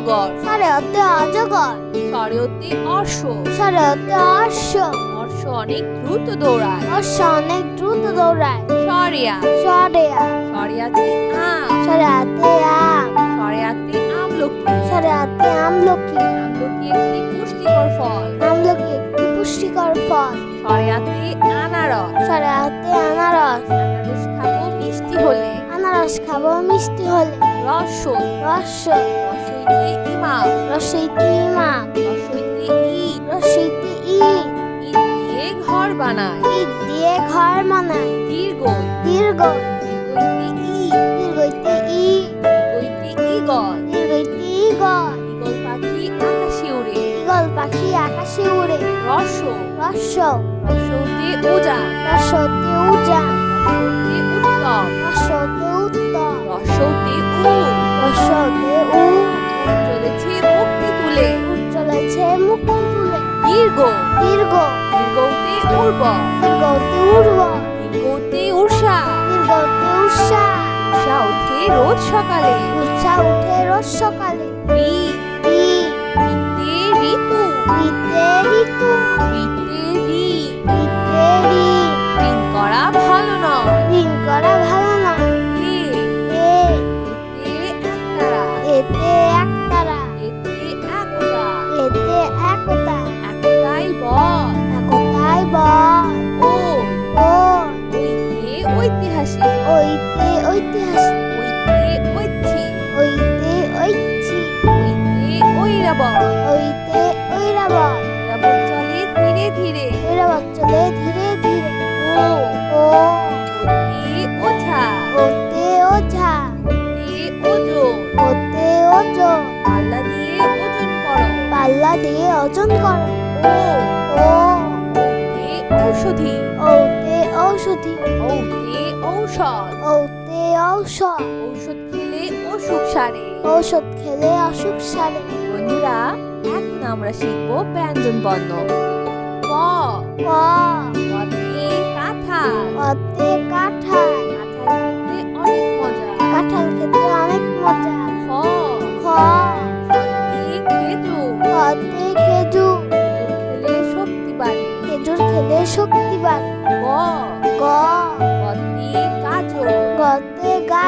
অজগর সরেওতে অজগর। স্বরয়তে অর্শ সরেওতে অশ্ব। অর্শ অনেক দ্রুত দৌড়ায়। অশ্ব অনেক দ্রুত দৌড়ায়। সরিয়া। সরেয়া। সরিয়াতে আম। সরেয়াতে আম। সরিয়াতে আমলকি। সরেয়াতে আমলকি। আমলকি একটি পুষ্টিকর ফল। আমলকি একটি পুষ্টিকর ফল। সরিয়াতে আনারস। সরেয়াতে আনারস। আনারস খাব মিষ্টি হলে। আনারস খাব মিষ্টি হলে। রসই রস। রসইতে ইমাম রসইতে ইমাম রসইতে ইট। রসইতে ইট। ইট দিয়ে ঘর বানায়। ইট দিয়ে ঘর বানায়। দীর্ঘ দীর্ঘ দীর্ঘইতে ই দীর্ঘইতে ই দীর্ঘইতে ইগল দীর্ঘইতে ইগল ইগল পাখি আকাশে উড়ে। ইগল পাখি আকাশে উড়ে। রস রস রসতে উজান রসতে উজান রসতে উত্তম। রসতে উত্তম। রসতে উ। রসতে উ। চলেছে মুক্তি তুলে। চলেছে মুক্তি তুলে। দীর্ঘ। দীর্ঘ। দীর্ঘতে উর্ব। দীর্ঘতে উর্ব। দীর্ঘতে উষা। দীর্ঘতে উষা। উষা ওঠে রোজ সকালে। উষা উঠে রোজ সকালে। রি রি ঋতু। রিতে ঋতু ওইতে ঐতিহাসিক ওইতে ঐচ্ছিক ওইতে ঐচ্ছি ওইতে ঐরাবত ওইতে ঐরাবত ঐরাবত চলে ধীরে ধীরে ঐরাবত চলে ধীরে ধীরে ও ও ওতে ওঝা ওতে ওঝা ওতে ওজন ওতে ওজন পাল্লা দিয়ে ওজন করো পাল্লা দিয়ে ওজন করো ও ও ওতে ঔষধি ওতে ঔষধি ওতে ঔষধ ওতে ঔষধ। ঔষধ খেলে অসুখ সারে। ঔষধ খেলে অসুখ সারে। বন্ধুরা এখন আমরা শিখব ব্যঞ্জন বর্ণ। ক ক কতে কাঁঠাল। ওতে কাঁঠাল। কাঁঠাল খেতে অনেক মজা। কাঁঠাল খেতে অনেক মজা। খ। খ। খেলে শক্তি বাড়ে। খেজুর খেলে শক্তি বাড়ে। গ। গ। কতে গাজর। গতে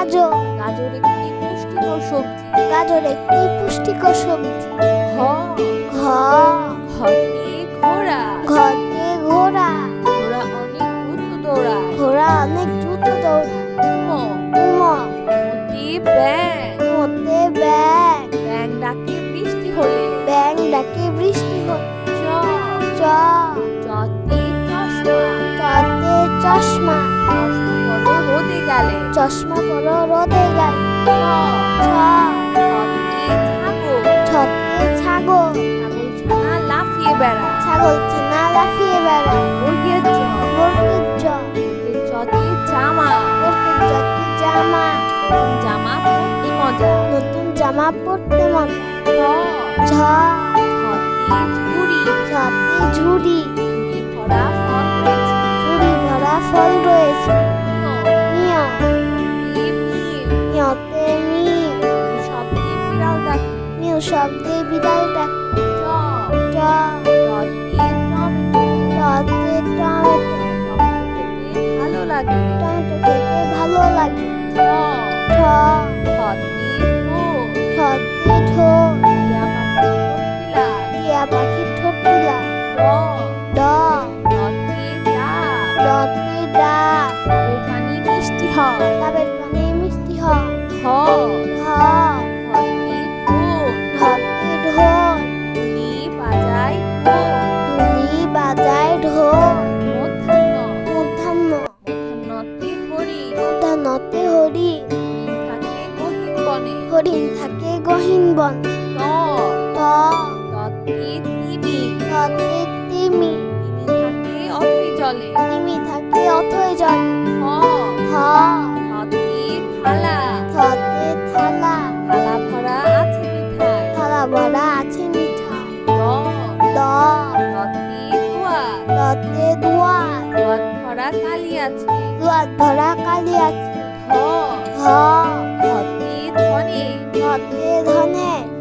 গাজর। গাজর একটি পুষ্টিকর সবজি? গাজর একটি পুষ্টিকর সবজি? ঘ। ঘ। ঘোড়া। ঘতে জামা পরতে মজা ছ ঝুড়ি ঝুড়ি। ভরা ফল রয়েছে। শব্দে বিড়াল ডাকে। টমেটো। ভালো লাগে। টমেটো খেতে ভালো লাগে। বনে। হরিণ থাকে গহীন বন। ত। ত। ততে তিমি। ততে তিমি। তিমি জলে। তিমি থাকে অথই জলে। হ। থ থতে থালা। থতে থালা। থালা ভরা আছে মিঠাই থালা ভরা আছে মিঠাই দ দ দতে দুয়ার দতে দুয়ার দুয়ার ভরা কালি আছে। দুয়ার ভরা কালি আছে। ধ ধ ধতে ধনে ধতে ধনে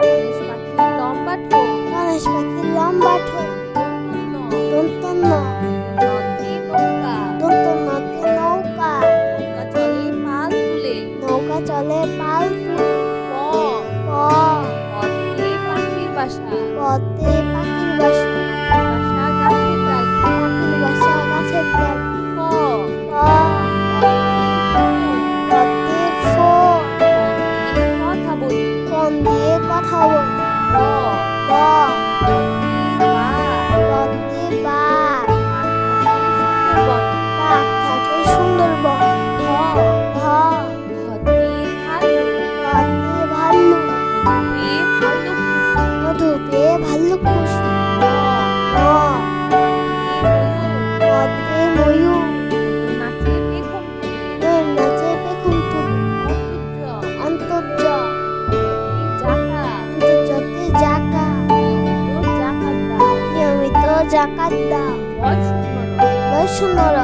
বৈষ্ণর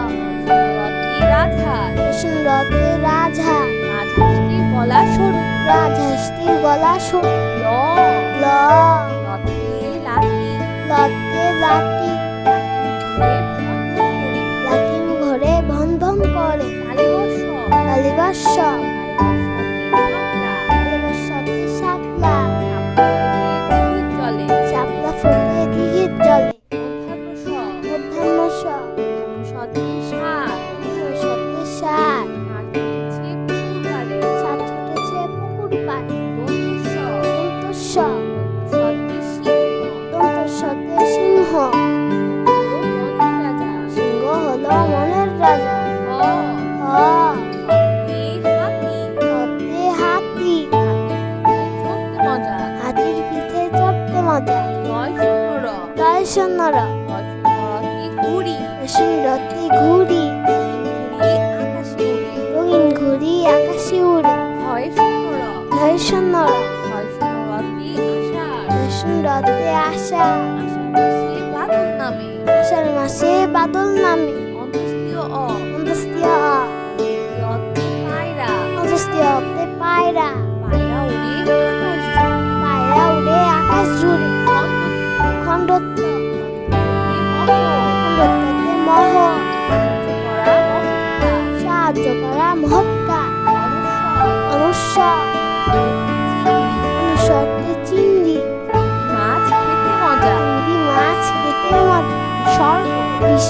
বৈষ্ণরতে রাজা গলা সরু রাজহাঁসটির গলা সরু ল। ল। লতে লতে। লাঠিম ঘরে ভন ভন করে। কালিবাসতে সুন্দরতে আশা আষাঢ়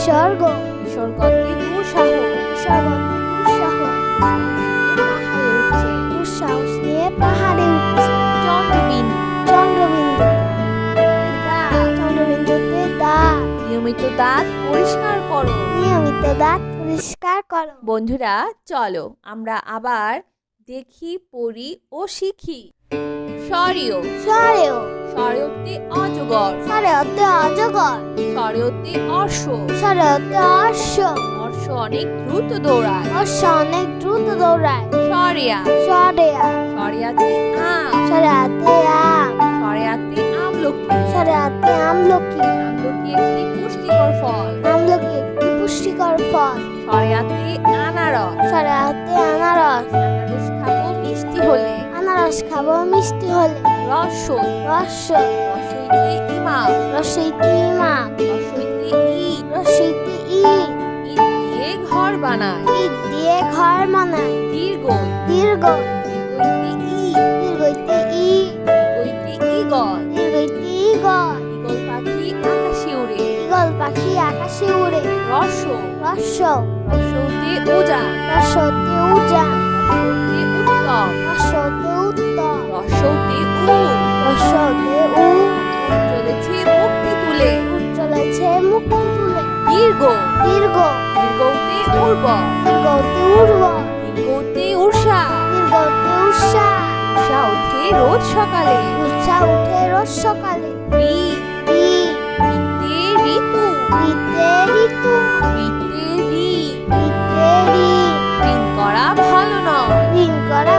বিসর্গ দুঃসাহ দুঃসাহ দুঃসাহস নিয়ে পাহাড়ে উঠছে চন্দ্রবিন্দু চন্দ্রবিন্দু। চন্দ্রবিন্দুতে দাঁত নিয়মিত দাঁত পরিষ্কার করো। নিয়মিত দাঁত পরিষ্কার করো। বন্ধুরা চলো আমরা আবার দেখি পড়ি ও শিখি। সরিয় সরেও সরেয়তে অজগর। সরে অজগর। সরেয়তে অশ্ব সরে হতে অশ্ব অশ্ব অনেক দ্রুত দৌড়ায়। অশ্ব অনেক দ্রুত দৌড়ায়। সরিয়া। সরেয়া। সরিয়াতে আম। সরে হাতে আম। সরিয়াতে আমলকি। সরে হাতে আমলকি। আমলকি একটি পুষ্টিকর ফল। আমলকি একটি পুষ্টিকর ফল। সরিয়াতে আনারস। সরে হাতে আনারস। আনারস খাব মিষ্টি হলে। আনারস খাব মিষ্টি হলে। রসই রস রসইতে ইমাম রসইতে মাপ রসইতে ইট রসইতে ইট ইট দিয়ে ঘর বানায়। ইট দিয়ে ঘর বানায়। দীর্ঘ। দীর্ঘ। দীর্ঘইতে ইট দীর্ঘইতে ইট দীর্ঘইতে ইগল দীর্ঘইতে ইগল ইগল পাখি আকাশে উড়ে। ইগল পাখি আকাশে উড়ে। রস। রস। রসতে উজান রসতে উজান রসতে উত্তম রসতে উত্তর। রসতে উল রসতে উ। চলেছে মুক্তি তুলে। চলেছে মুকুল তুলে। দীর্ঘ। দীর্ঘ। দীর্ঘতে উর্ব দীর্ঘতে উর্ব দীর্ঘতে উষা দীর্ঘতে উষা উষা ওঠে রোজ সকালে। উষা ওঠে রোজ সকালে। ঋতু। বিতে ঋতু। বিতে করা ভালো নয়। করা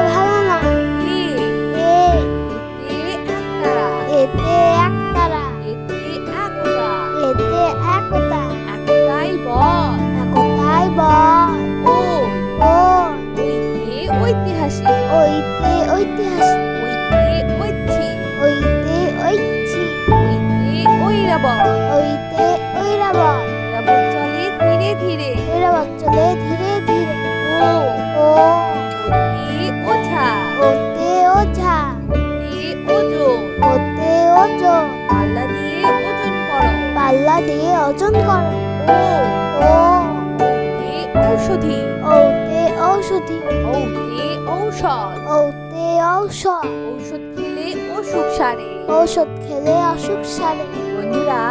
ঔষধ। ঔতে ঔষধ। ঔষধ খেলে অসুখ সারে। ঔষধ খেলে অসুখ সারে। বন্ধুরা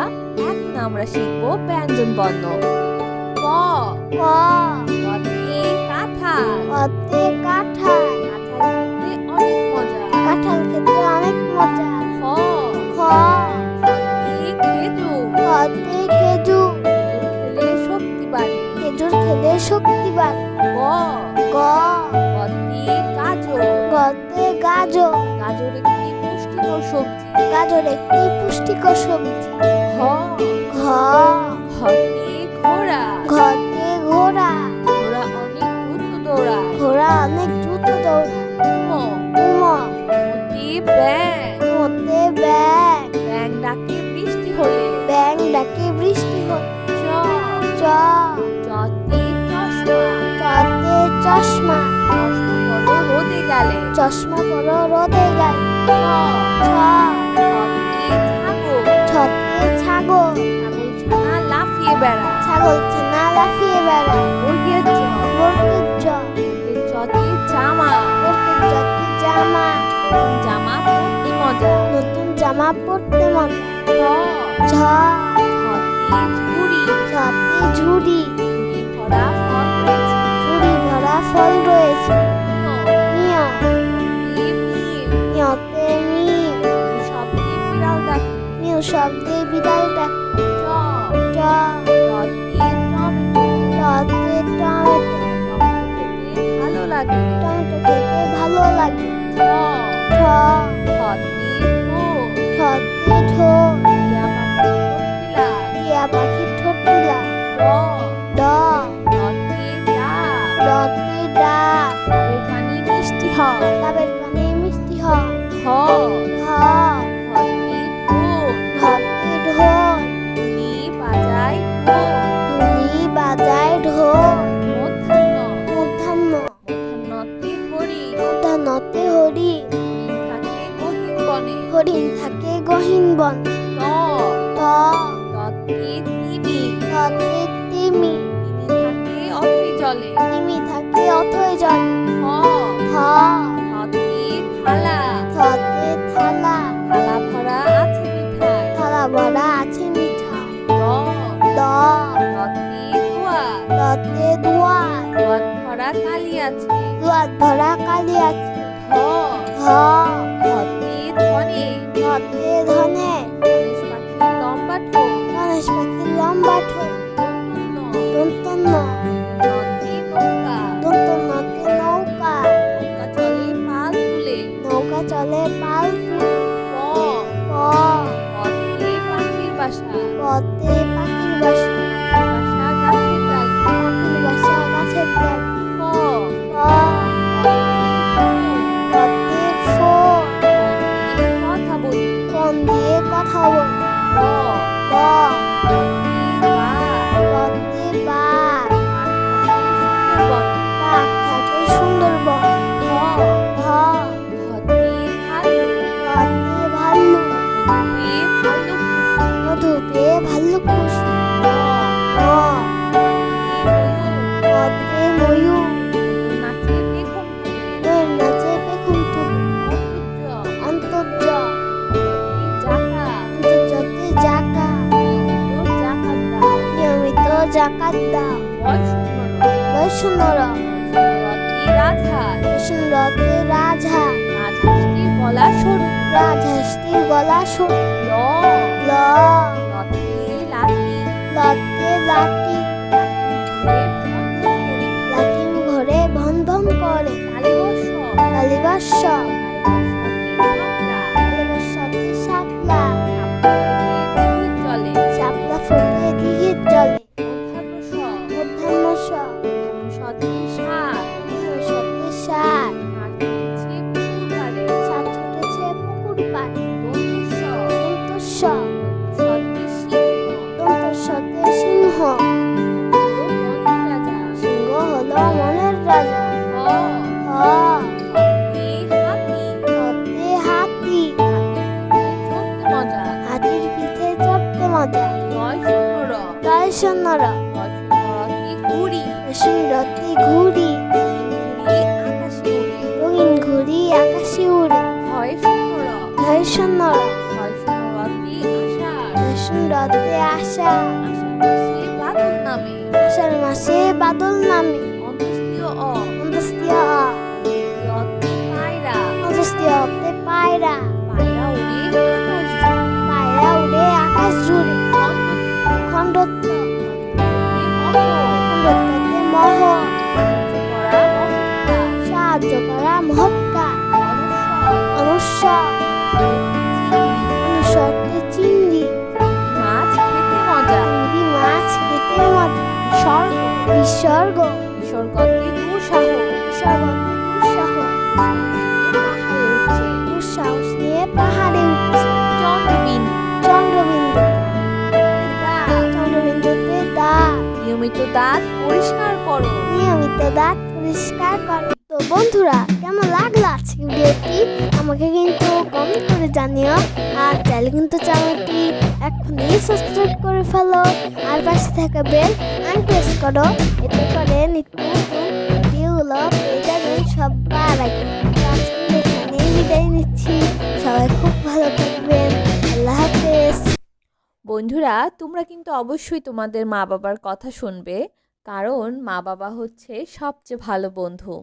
এখন আমরা শিখব ব্যঞ্জন বর্ণ। ক। ক। কতে কাঁঠাল। অতে কাঁঠাল। কাঁঠাল খেতে অনেক মজা। কাঁঠাল খেতে অনেক মজা। খ। খ। খতে খেজুর। খতে খেজুর। খেজুর খেলে শক্তি বাড়ে। খেজুর খেলে শক্তি বাড়ে। গ। গ। গাজর গাজর। গাজর একটি পুষ্টিকর সবজি। গাজর একটি পুষ্টিকর সবজি। হ ঘ। ঘতে ঘোড়া। ঘতে ঘোড়া। ঘোড়া অনেক দ্রুত দৌড়ায় ঘোড়া অনেক দ্রুত দৌড়ায় উম। উম। মতে ব্যাং মতে ব্যাং ব্যাং ডাকে বৃষ্টি হলে। ব্যাং ডাকে বৃষ্টি হলে। চ। চ। গেলে চশমা পরো রোদে গেলে ছ ছ ছতে ছাগল ছাগল ছানা লাফিয়ে বেড়ায়। ছাগল ছানা লাফিয়ে বেড়ায়। মুরগির চ মুরগির চ মুরগির চতে জামা। মুরগির চতে জামা। নতুন জামা পরতে মজা। নতুন জামা পরতে মজা। ছ ছ ছতে ঝুড়ি। ছতে ঝুড়ি। ঝুড়ি ভরা ফল রয়েছে। ঝুড়ি ভরা ফল রয়েছে। শব্দে বিড়াল ডাক ভরা কালি আছে। দুয়ার ধরা কালি আছে। ধ। ধতে ধনে। ধনে। ধনেশ পাখির লম্বা ঠোঁট। গণেশ পাখির লম্বা ঠোঁট। দন্তন্য নৌকা। দন্তন্যতে নৌকা। নৌকা চলে পাল তুলে। নৌকা চলে পাল প। প। পথে পাখির বাসা। পথে পাখির বাসা। জাকাত। দাও। বৈষ্ণর বৈষ্ণরতে রাজা রাজহাঁসটির গলা সরু রাজহাঁসটির গলা সরু ল। ল। লতে লাঠি। লতে লাঠি। লাঠিম ঘরে। ভন ভন করে। লাঠিম ঘরে রসুনরতি ঘুড়ি রশ্মিরতি ঘুড়ি রঙিন ঘুড়ি আকাশে উড়ে। আশা আষাঢ় মাসে বাদল নামে। বিসর্গ বিসর্গতে দুঃসাহ বিসর্গতে দুঃসাহ দুঃসাহস। নিয়ে পাহাড়ে উঠছে। চন্দ্রবিন্দু চন্দ্রবিন্দু। দাঁত চন্দ্রবিন্দুতে দাঁত নিয়মিত দাঁত পরিষ্কার করো। নিয়মিত দাঁত পরিষ্কার করো। তো বন্ধুরা, কেমন লাগল আজকে ভিডিওটি? আমাকে কিন্তু কমেন্ট করে জানিও। আর চাইলে কিন্তু চ্যানেলটি এখনই সাবস্ক্রাইব করে ফেলো। আর পাশে থাকা বেল আন প্রেস করো। এতে করে নিত্য ভিডিওগুলো পেয়ে যাবেন সবার আগে। এখানেই বিদায় নিচ্ছি। সবাই খুব ভালো থাকবেন। আল্লাহ হাফেজ। বন্ধুরা, তোমরা কিন্তু অবশ্যই তোমাদের মা বাবার কথা শুনবে। কারণ মা বাবা হচ্ছে সবচেয়ে ভালো বন্ধু।